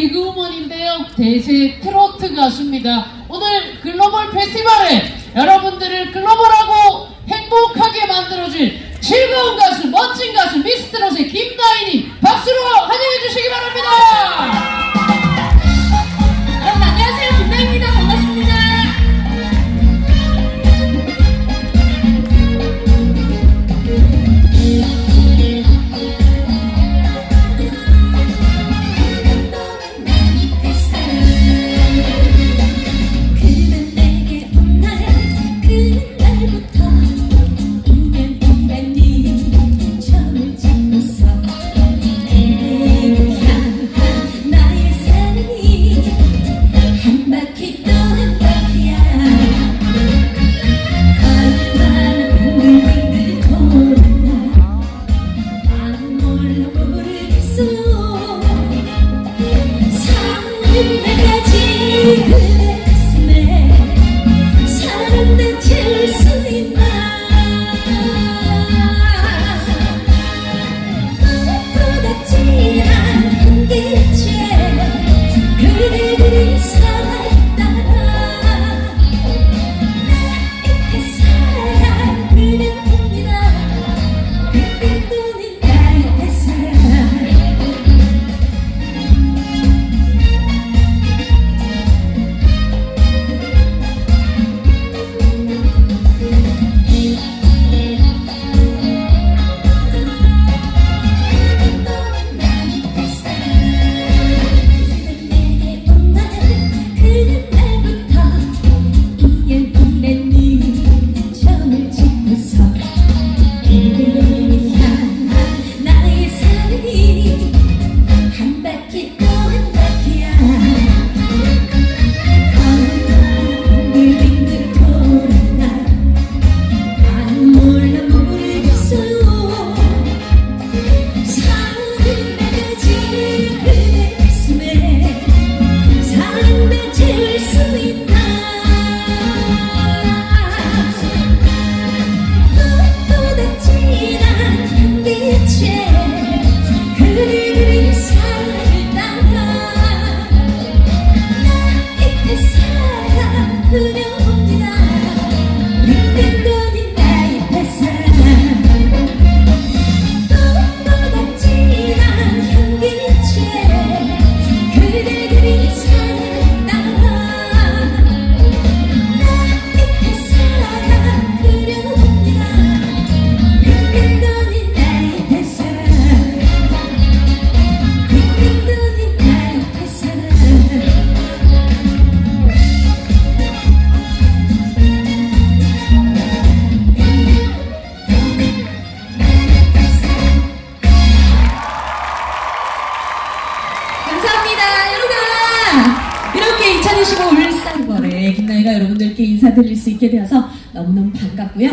개그우먼인데요. 대세 트로트 가수입니다. 오늘 글로벌 페스티벌에 여러분들을 글로벌하고 행복하게 만들어줄 즐거운 가수, 멋진 가수 미스트롯의 김나인이 박수로 환영해 주시기 바랍니다. 나희가 여러분들께 인사드릴 수 있게 되어서 너무너무 반갑고요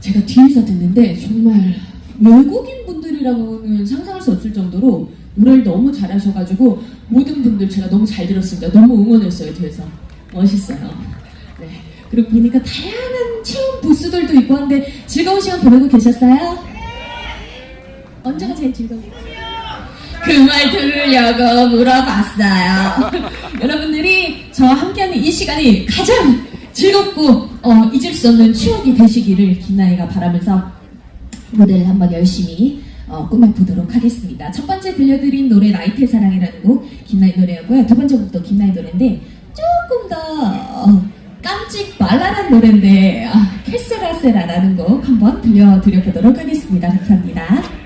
제가 뒤에서 듣는데 정말 외국인 분들이라고는 상상할 수 없을 정도로 노래를 너무 잘하셔가지고 모든 분들 제가 너무 잘 들었습니다 너무 응원했어요 뒤에서 멋있어요 네. 그리고 보니까 다양한 체험 부스들도 있고 한데 즐거운 시간 보내고 계셨어요? 언제가 제일 즐거워요? 그말 들으려고 물어봤어요. 여러분들이 저와 함께하는 이 시간이 가장 즐겁고 어, 잊을 수 없는 추억이 되시기를 김나희가 바라면서 무대를 한번 열심히 어, 꾸며보도록 하겠습니다. 첫 번째 들려드린 노래 나이트의 사랑이라는 곡 김나희 노래였고요. 두 번째 곡도 김나희 노래인데 조금 더 어, 깜찍 발랄한 노래인데 아, 캐세라세라라는 곡 한번 들려드려보도록 하겠습니다. 감사합니다.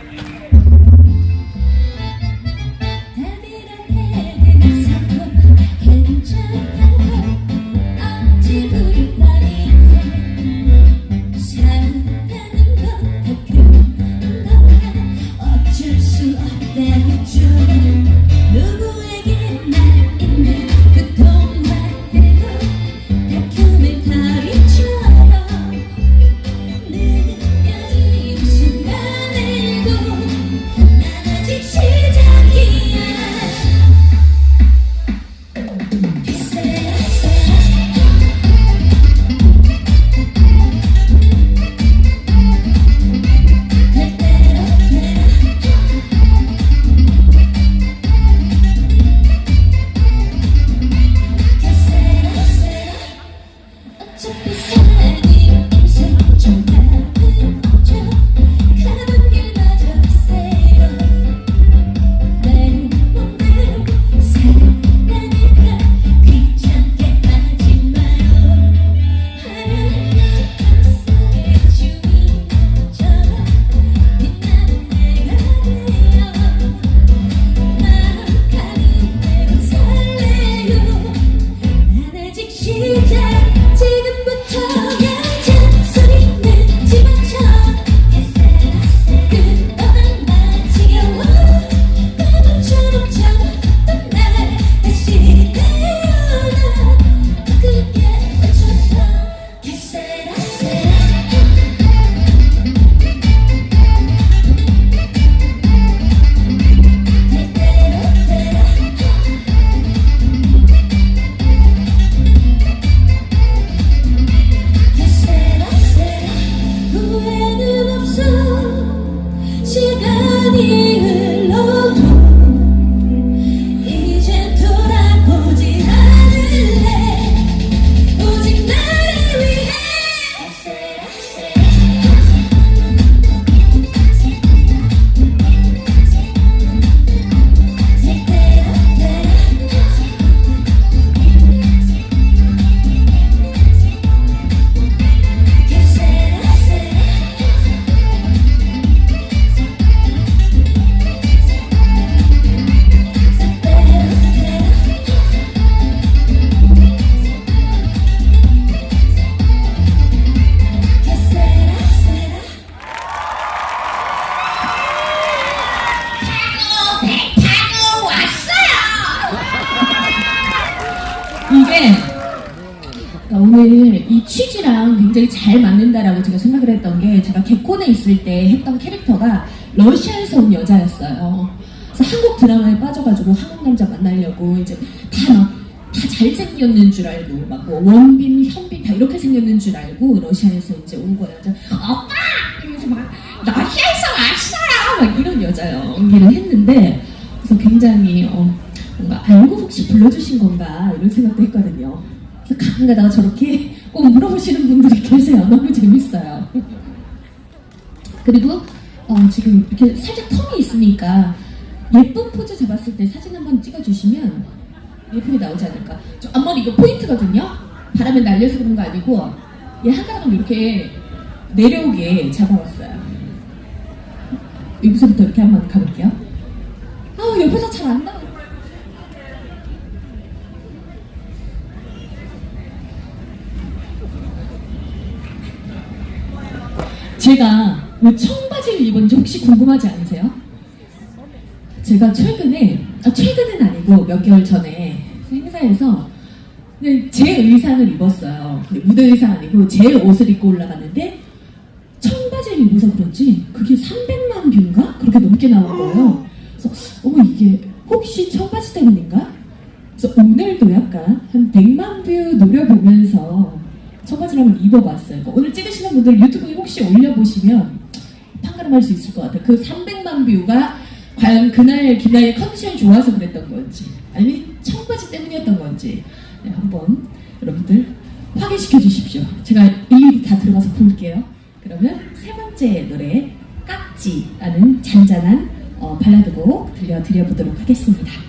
굉장히 잘 맞는다라고 제가 생각을 했던 게 제가 개콘에 있을 때 했던 캐릭터가 러시아에서 온 여자였어요. 그래서 한국 드라마에 빠져가지고 한국 남자 만나려고 이제 다막다 잘생겼는 줄 알고 막 뭐 원빈, 현빈 다 이렇게 생겼는 줄 알고 러시아에서 이제 온 거예요. 그래서 오빠! 이러면서 막 러시아에서 왔어요! 막 이런 여자 연기를 했는데 그래서 굉장히 어, 뭔가 알고 혹시 불러주신 건가 이런 생각도 했거든요. 그래서 가끔 가다가 저렇게 꼭 물어보시는 분들이 계세요. 너무 재밌어요. 그리고 어, 지금 이렇게 살짝 텀이 있으니까 예쁜 포즈 잡았을 때 사진 한번 찍어주시면 예쁘게 나오지 않을까. 저 앞머리 이거 포인트거든요. 바람에 날려서 그런 거 아니고 얘 한가닥을 이렇게 내려오게 잡아왔어요. 여기서부터 이렇게 한번 가볼게요. 아 옆에서 잘 안 나와. 제가 왜 청바지를 입었는지 혹시 궁금하지 않으세요? 제가 최근에, 아, 최근은 아니고 몇 개월 전에 행사에서 그냥 제 의상을 입었어요. 근데 무대 의상 아니고 제 옷을 입고 올라갔는데 청바지를 입어서 그런지 그게 300만 뷰인가? 그렇게 넘게 나온 거예요. 그래서 어머 이게 혹시 청바지 때문인가? 그래서 오늘도 약간 한 100만 뷰 노려보면서 청바지를 한번 입어봤어요. 그러니까 오늘 찍으시는 분들 유튜브에 혹시 올려보시면 판가름할 수 있을 것 같아요. 그 300만 뷰가 과연 그날 김나의 컨디션이 좋아서 그랬던 건지 아니면 청바지 때문이었던 건지 네, 한번 여러분들 확인시켜 주십시오. 제가 일일이 다 들어가서 볼게요. 그러면 세 번째 노래 깍지라는 잔잔한 어, 발라드곡 들려드려보도록 하겠습니다.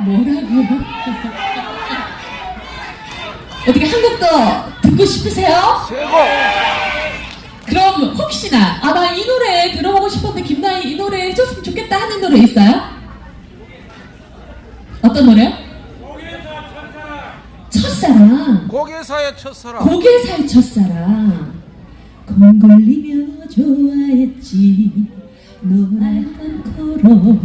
뭐라고요? 어떻게 한곡더 듣고 싶으세요? 최고! 그럼 혹시나 아마 이 노래 들어보고 싶었는데 김나희 이 노래 해줬으면 좋겠다 하는 노래 있어요? 어떤 노래요? 첫사랑 고개사의 첫사랑. 고개사의 첫사랑 공 걸리며 좋아했지 노란 코로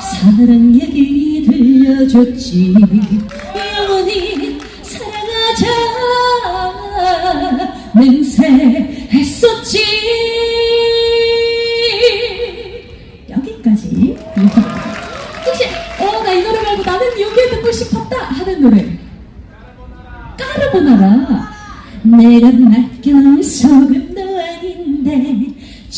사랑 얘기 들려줬지. 영원히 사랑하자. 맹세했었지. 여기까지. 혹시 어 나 이 노래 말고 나는 여기에 듣고 싶었다 하는 노래. 까르보나라. 내가 맡겨놓은 소금도 아닌데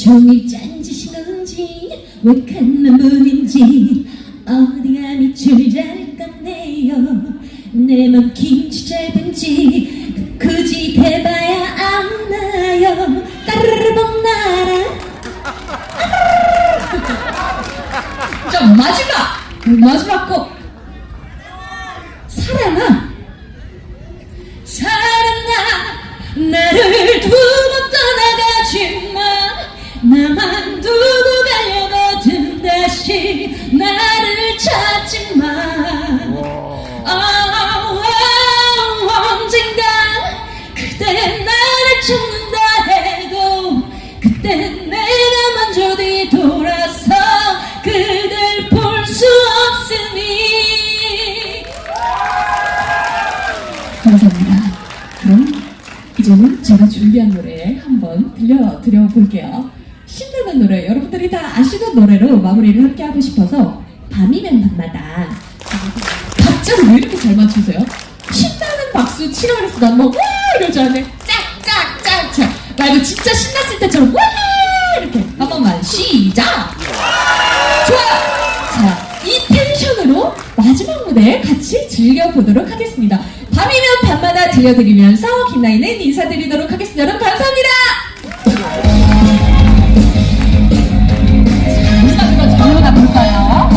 종일 짠짓인 건지 왜간 눈물인지 어디가 밑줄 잘 건네요. 내 맘 긴지 짧은지 굳이 대봐야 안나요. 까르르봉 나라 자 마지막! 마지막 곡 나를 찾지마 아, 언젠가 그대 나를 찾는다 해도 그때 내가 먼저 뒤돌아서 그댈 볼 수 없으니 감사합니다. 그럼 이제는 제가 준비한 노래 한번 들려드려 볼게요. 노래, 여러분들이 다 아시는 노래로 마무리를 함께 하고 싶어서 밤이면 밤마다 박자를 왜 이렇게 잘 맞추세요? 신나는 박수 치라 그랬어. 난막 와! 이러지 않네. 짝짝짝짝. 말고 진짜 신났을 때처럼 와! 이렇게. 한 번만 시작! 좋아요! 자, 이 텐션으로 마지막 무대 같이 즐겨보도록 하겠습니다. 밤이면 밤마다 들려드리면서 김나인은 인사드리도록 하겠습니다. 여러분 감사합니다! 있어요.